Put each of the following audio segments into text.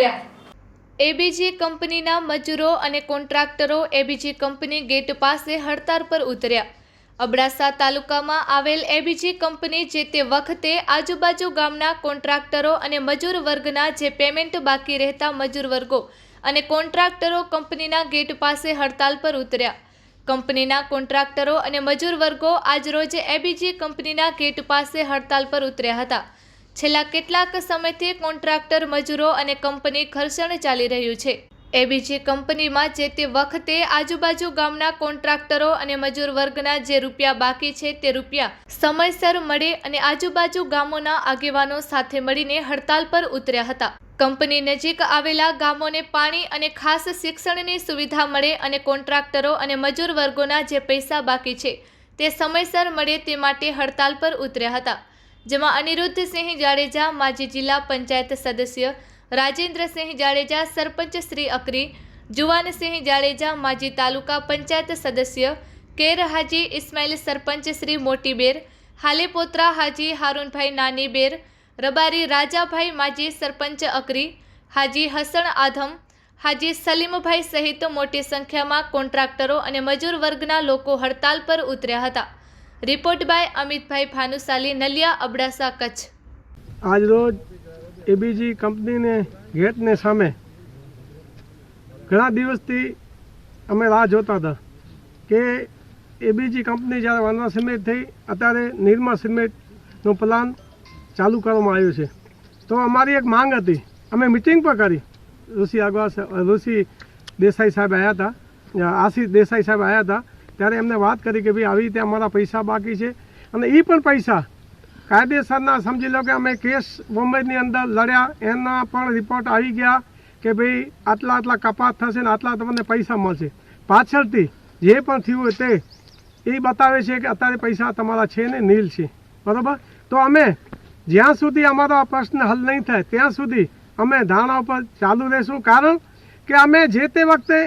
ઉતર્યા એબીજી કંપનીના મજૂરો અને કોન્ટ્રાક્ટરો એબીજી કંપની ગેટ પાસે હડતાળ પર ઉતર્યા. અબડાસા તાલુકામાં આવેલ એબીજી કંપની જે તે વખતે આજુબાજુ ગામના કોન્ટ્રાક્ટરો અને મજૂર વર્ગના જે પેમેન્ટ બાકી રહેતા મજૂર વર્ગો અને કોન્ટ્રાક્ટરો કંપનીના ગેટ પાસે હડતાળ પર ઉતર્યા. કંપનીના કોન્ટ્રાક્ટરો અને મજૂર વર્ગો આજરોજ એબીજી કંપનીના ગેટ પાસે હડતાલ પર ઉતર્યા હતા. છેલ્લા કેટલાક સમયથી કોન્ટ્રાક્ટર મજૂરો અને કંપની ઘર્ષણ ચાલી રહ્યું છે. એબીજી કંપનીમાં જે તે વખતે આજુબાજુ ગામના કોન્ટ્રાક્ટરો અને મજૂર વર્ગના જે રૂપિયા બાકી છે તે રૂપિયા સમયસર મળે અને આજુબાજુ ગામોના આગેવાનો સાથે મળીને હડતાલ પર ઉતર્યા હતા. કંપની નજીક આવેલા ગામોને પાણી અને ખાસ શિક્ષણની સુવિધા મળે અને કોન્ટ્રાક્ટરો અને મજૂર વર્ગોના જે પૈસા બાકી છે તે સમયસર મળે તે માટે હડતાલ પર ઉતર્યા હતા. જેમાં અનિરુદ્ધસિંહ જાડેજા, માજી જિલ્લા પંચાયત સદસ્ય રાજેન્દ્રસિંહ જાડેજા, સરપંચ શ્રી અકરી જુવાનસિંહ જાડેજા, માજી તાલુકા પંચાયત સદસ્ય કેર હાજી, ઇસ્માઇલ સરપંચ શ્રી મોટીબેર હાલેપોત્રા હાજી, હારૂનભાઈ નાનીબેર રબારી રાજાભાઈ માજી સરપંચ અકરી, હાજી હસન આધમ, હાજી સલીમભાઈ સહિત મોટી સંખ્યામાં કોન્ટ્રાક્ટરો અને મજૂર વર્ગના લોકો હડતાલ પર ઉતર્યા હતા. Report by Amitbhai Bhanushali, Naliya Abdasa Kutch. આજ રોજ એબીજી કંપનીને ગેટને સામે ઘણા દિવસથી અમે રાહ જોતા હતા કે એબીજી કંપની જ્યારે વાંદરા સિમેન્ટ થઈ, અત્યારે નિર્મા સિમેન્ટનો પ્લાન ચાલુ કરવામાં આવ્યો છે. તો અમારી એક માંગ હતી. અમે મિટિંગ પણ કરી. ઋષિ આગવા ઋષિ દેસાઈ સાહેબ આવ્યા હતા. આશિષ દેસાઈ સાહેબ આવ્યા હતા. ત્યારે એમને વાત કરી કે ભાઈ આવી રીતે અમારા પૈસા બાકી છે. અને એ પણ પૈસા. કાયદેસરના સમજી લો કે અમે કેસ મુંબઈની અંદર લડ્યા, એના પણ રિપોર્ટ આવી ગયા કે ભાઈ આટલા આટલા કપાત થશે ને આટલા તમને પૈસા મળશે. પાછળથી જે પણ થયું તે એ બતાવે છે કે અત્યારે પૈસા તમારા છે ને નીલ છે. બરાબર? તો અમે જ્યાં સુધી અમારો આ પ્રશ્ન હલ નહીં થાય, ત્યાં સુધી અમે ધારણા ઉપર ચાલુ રહેશું. કારણ કે અમે જે તે વખતે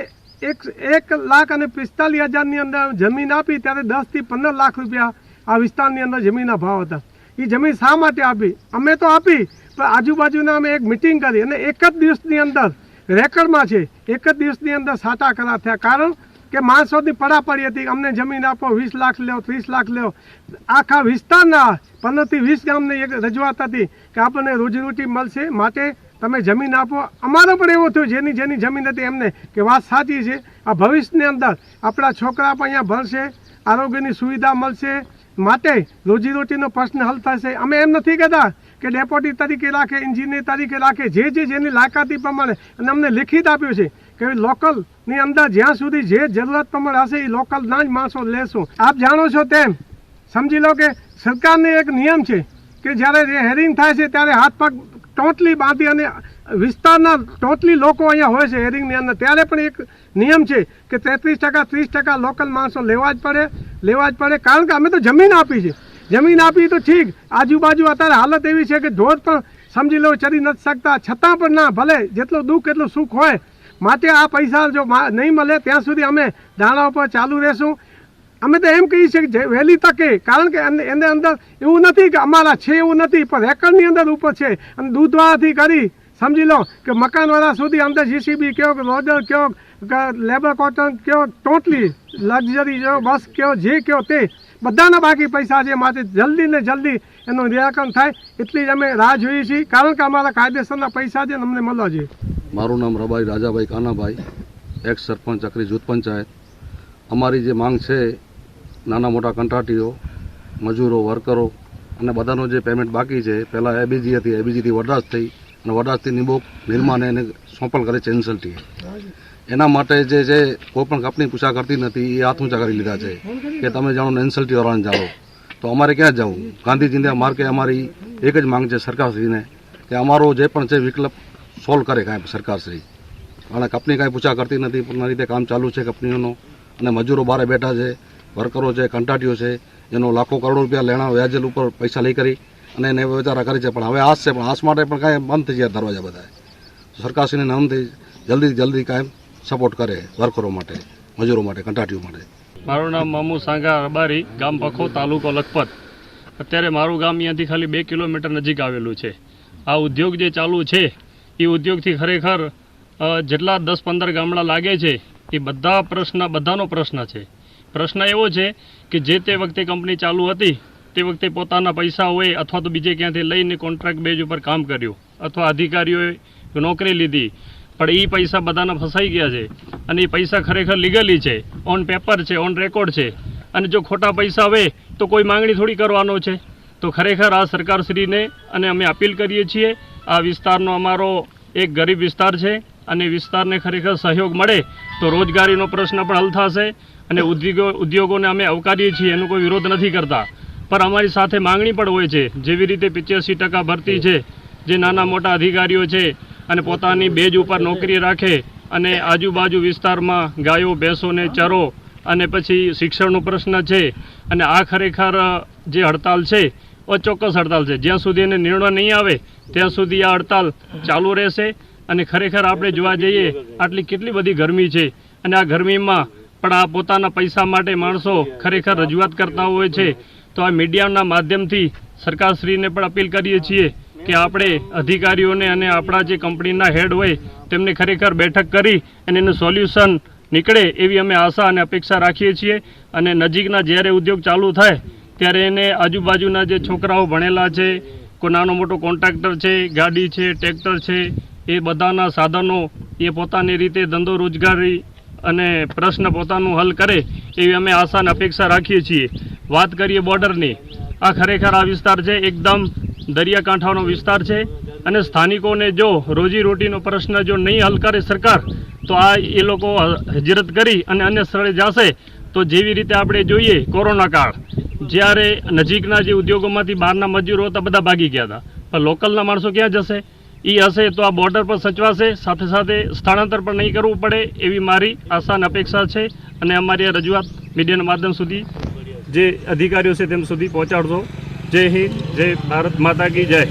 એક એક લાખ અને પિસ્તાલીસ હજારની અંદર જમીન આપી ત્યારે દસથી પંદર લાખ રૂપિયા આ વિસ્તારની અંદર જમીનના ભાવ હતા. એ જમીન શા માટે આપી? અમે તો આપી, પણ આજુબાજુના અમે એક મિટિંગ કરી અને એક જ દિવસની અંદર રેકર્ડમાં છે, એક જ દિવસની અંદર સાટા કરાર થયા. કારણ કે માણસોની પડાપડી હતી, અમને જમીન આપો, વીસ લાખ લ્યો, ત્રીસ લાખ લ્યો. આખા વિસ્તારના પંદરથી વીસ ગામની એક રજૂઆત હતી કે આપણને રોજીરોટી મળશે, માટે તમે જમીન આપો. અમારો પણ એવો થયો, જેની જેની જમીન હતી એમને કે વાત સાચી છે. આ ભવિષ્યની અંદર આપણા છોકરા પણ અહીંયા ભણશે, આરોગ્યની સુવિધા મળશે. માટે રોજીરોટીનો પ્રશ્ન હલ થશે. અમે એમ નથી કહેતા કે ડેપોટી તરીકે રાખે, એન્જિનિયર તરીકે રાખે, જે જે જેની લાયકાતી પ્રમાણે. અને અમને લેખિત આપ્યું છે કે લોકલની અંદર જ્યાં સુધી જે જરૂરત પ્રમાણે હશે, એ લોકલના જ માણસો લેશું. આપ જાણો છો તેમ, સમજી લો કે સરકારને એક નિયમ છે કે જ્યારે હેરિંગ થાય છે, ત્યારે હાથ પગ ટોટલી બાંધી અને વિસ્તારના ટોટલી લોકો અહીંયા હોય છે હેરિંગની અંદર. ત્યારે પણ એક નિયમ છે કે તેત્રીસ ટકા, ત્રીસ ટકા લોકલ માણસો લેવા જ પડે, લેવા જ પડે. કારણ કે અમે તો જમીન આપી છે. જમીન આપી તો ઠીક. આજુબાજુ અત્યારે હાલત એવી છે કે ધોધ પણ સમજી લો ચડી નથી શકતા. છતાં પણ ના, ભલે જેટલું દુઃખ, એટલું સુખ હોય. માટે આ પૈસા જો નહીં મળે, ત્યાં સુધી અમે દાણા ઉપર ચાલુ રહેશું. અમે તો એમ કહીએ છીએ કે વહેલી તકે, કારણ કે એને અંદર એવું નથી કે અમારા છે એવું નથી, પણ રેકર્ડની અંદર ઉપર છે. અને દૂધવાળાથી કરી, સમજી લો કે મકાનવાળા સુધી અંદર જીસીબી કયો રોડર કયો લેબર કોટન કયો ટોટલી લક્ઝરી જો, બસ કયો, જે કયો તે, બધાના બાકી પૈસા છે માટે જલ્દી ને જલ્દી એનું નિરાકરણ થાય, એટલી જ અમે રાહ જોઈએ છીએ, કારણ કે અમારા કાયદેસરના પૈસા છે અમને મળવા જોઈએ. મારું નામ રબાઈ રાજાભાઈ કાનાભાઈ એક્સ સરપંચ ચક્રી જૂથ પંચાયત. અમારી જે માંગ છે નાના મોટા કંટ્રાટીઓ મજૂરો, વર્કરો અને બધાનું જે પેમેન્ટ બાકી છે, પહેલાં એબીજી હતી એબીજીથી વડરાજ થઈ અને વડરાજથી નિબોક નિર્માને એને સોંપલ કરે છે એનસલટીએ એના માટે જે છે કોઈપણ કંપની પૂછા કરતી નથી, એ હાથ ઊંચા કરી લીધા છે કે તમે જાણો એનસલટી વાળાને જાઓ તો અમારે ક્યાં જવું? ગાંધીજીને માર્કે અમારી એક જ માંગ છે સરકારશ્રીને કે અમારો જે પણ છે વિકલ્પ સોલ્વ કરે કાંઈ સરકારશ્રી. અને કંપની કાંઈ પૂછા કરતી નથી પૂર્ણ રીતે કામ ચાલુ છે કંપનીઓનો અને મજૂરો બહાર બેઠા છે. વર્કરો છે કંટાટીઓ છે, એનો લાખો કરોડો રૂપિયા લેણા, વ્યાજેલ ઉપર પૈસા લઈ કરી અને એને વિચારા કરે છે. પણ હવે આસ છે, પણ આસ માટે પણ કાંઈ બંધ થઈ ગયા દરવાજા બધા સરકારશ્રીને નામથી જલ્દી જલ્દી કાંઈ સપોર્ટ કરે વર્કરો માટે, મજૂરો માટે કંટાટીઓ માટે. મારું નામ મામુ સાંગા રબારી, ગામ પખો, તાલુકો લખપત. અત્યારે મારું ગામ અહીંયાથી ખાલી બે કિલોમીટર નજીક આવેલું છે. આ ઉદ્યોગ જે ચાલુ છે, એ ઉદ્યોગથી ખરેખર જેટલા દસ પંદર ગામડા લાગે છે, એ બધા પ્રશ્ન, બધાનો પ્રશ્ન છે. પ્રશ્ન એવો છે કે જે તે વખતે કંપની ચાલુ હતી, તે વખતે પોતાના પૈસા હોય અથવા તો બીજે ક્યાંથી લઈને કોન્ટ્રાક્ટ બેઝ ઉપર કામ કર્યું, અથવા અધિકારીઓએ નોકરી લીધી, પણ એ પૈસા બધાના ફસાઈ ગયા છે. અને એ પૈસા ખરેખર લીગલી છે ઓન પેપર છે ઓન રેકોર્ડ છે. અને જો ખોટા પૈસા આવે, તો કોઈ માંગણી થોડી કરવાનો છે. તો ખરેખર આ સરકારશ્રીને અને અમે અપીલ કરીએ છીએ, આ વિસ્તારનો અમારો એક ગરીબ વિસ્તાર છે અને વિસ્તારને ખરેખર સહયોગ મળે તો રોજગારીનો પ્રશ્ન પણ હલ થશે અને ઉદ્યોગો ઉદ્યોગોને અમે આવકારીએ છીએ, એનો કોઈ વિરોધ નથી કરતા. પણ અમારી સાથે માંગણી પણ હોય છે, જેવી રીતે પિચ્યાસી ટકા ભરતી છે, જે નાના મોટા અધિકારીઓ છે અને પોતાની બેજ ઉપર નોકરી રાખે અને આજુબાજુ વિસ્તારમાં ગાયો, ભેંસોને ચરો અને પછી શિક્ષણનો પ્રશ્ન છે અને આ ખરેખર જે હડતાલ છે, અચોક્કસ હડતાલ છે. જ્યાં સુધી એને નિર્ણય નહીં આવે, ત્યાં સુધી આ હડતાલ ચાલુ રહેશે અને ખરેખર આપણે જોવા જઈએ, આટલી કેટલી બધી ગરમી છે. અને આ ગરમીમાં પણ આ પોતાના પૈસા માટે માણસો ખરેખર રજૂઆત કરતા હોય છે. તો આ મીડિયાના માધ્યમથી સરકારશ્રીને પણ અપીલ કરીએ છીએ કે આપણે અધિકારીઓને અને આપણા જે કંપનીના હેડ હોય, તેમને ખરેખર બેઠક કરી અને એનું સોલ્યુશન નીકળે એવી અમે આશા અને અપેક્ષા રાખીએ છીએ. અને નજીકના જ્યારે ઉદ્યોગ ચાલુ થાય, ત્યારે એને આજુબાજુના જે છોકરાઓ ભણેલા છે, કોઈ નાનો મોટો કોન્ટ્રાક્ટર છે, ગાડી છે, ટ્રેક્ટર છે એ બધાના સાધનો એ પોતાની રીતે ધંધો રોજગારી અને પ્રશ્ન પોતાનું હલ કરે એવી અમે આશા અપેક્ષા રાખીએ છીએ. વાત કરીએ બોર્ડરની. આ ખરેખર આ વિસ્તાર છે, એકદમ દરિયાકાંઠાનો વિસ્તાર છે અને સ્થાનિકોને જો રોજીરોટીનો પ્રશ્ન જો નહીં હલ કરે સરકાર, તો આ એ લોકો હજરત કરી અને અન્ય સ્થળે જશે તો જેવી રીતે આપણે જોઈએ કોરોના કાળ, જ્યારે નજીકના જે ઉદ્યોગોમાંથી બહારના મજૂરો હતા, બધા ભાગી ગયા હતા. પણ લોકલના માણસો ક્યાં જશે? એ હશે તો આ બોર્ડર પર સચવાશે, સાથે સાથે સ્થળાંતર પણ નહીં કરવું પડે એવી મારી આશા અને અપેક્ષા છે અને અમારી આ રજૂઆત મીડિયાના માધ્યમ સુધી જે અધિકારીઓ છે તેમ સુધી પહોંચાડશો જય હિન્દ, જય ભારત માતા કી જય.